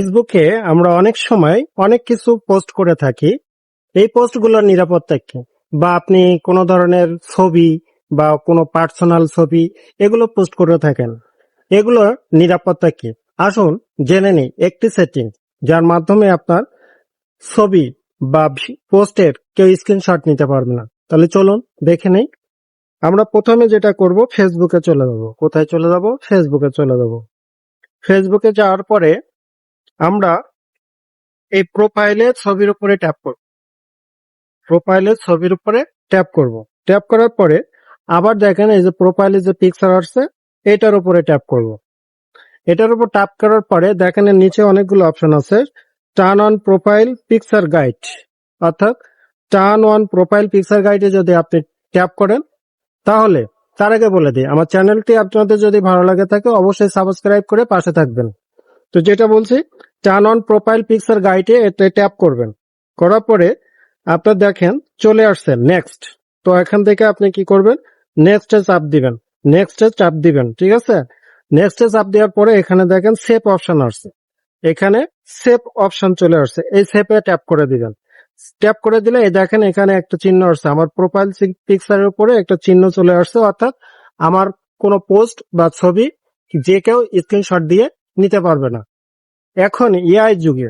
ফেসবুকে আমরা অনেক সময় অনেক কিছু পোস্ট করে থাকি। এই পোস্টগুলোর নিরাপত্তা কি? বা আপনি কোনো ধরনের ছবি বা কোনো পার্সোনাল ছবি এগুলো পোস্ট করে থাকেন। এগুলোর নিরাপত্তা কি? আসুন জেনে নিই একটি সেটিং যার মাধ্যমে আপনার ছবি বা পোস্টের কেউ স্ক্রিনশট নিতে পারবে না। তাহলে চলুন দেখে নেই। আমরা প্রথমে যেটা করব ফেসবুকে চলে যাব। কোথায় চলে যাব? ফেসবুকে চলে যাব। ফেসবুকে যাওয়ার পরে আমরা এই প্রোফাইলের ছবির উপরে ট্যাপ করব। প্রোফাইলের ছবির উপরে ট্যাপ করব। ট্যাপ করার পরে আবার দেখেন এই যে প্রোফাইলে যে পিকচার আসছে, এটার উপরে ট্যাপ করব। এটার উপর ট্যাপ করার পরে দেখেন নিচে অনেকগুলো অপশন আছে। Turn on profile picture guard অর্থাৎ টার্ন অন প্রোফাইল পিকচার গাইডে যদি আপনি ট্যাপ করেন, তাহলে তার আগে বলে দিই, আমার চ্যানেলটি আপনাদের যদি ভালো লাগে থাকে অবশ্যই সাবস্ক্রাইব করে পাশে থাকবেন। তো যেটা বলছি টার্ন অন প্রোফাইল পিকচার গাইডে এতে ট্যাপ করবেন। করার পরে আপনার দেখেন, চলে আসছে নেক্সট তো এখান থেকে আপনি কি করবেন? নেক্সটে চাপ দিবেন। নেক্সটে চাপ দিবেন, ঠিক আছে? নেক্সটে চাপ দেওয়ার পরে এখানে দেখেন সেভ অপশন আসছে। এখানে সেভ অপশন চলে আসছে। এই সেভে ট্যাপ করে দিবেন। ট্যাপ করে দিলে এই দেখেন, এখানে একটা চিহ্ন আসছে। আমার প্রোফাইল পিকচারের উপরে একটা চিহ্ন চলে আসছে, অর্থাৎ আমার কোনো পোস্ট বা ছবি যে কেউ স্ক্রিনশট দিয়ে নিতে পারবে না। এখন এআই যুগে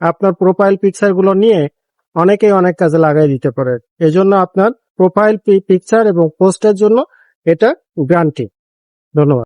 আপনার প্রোফাইল পিকচারগুলো নিয়ে অনেকেই অনেক কাজে লাগাই দিতে পারে। এজন্য আপনার প্রোফাইল পিকচার এবং পোস্টের জন্য এটা গ্রান্টি ধন্যবাদ।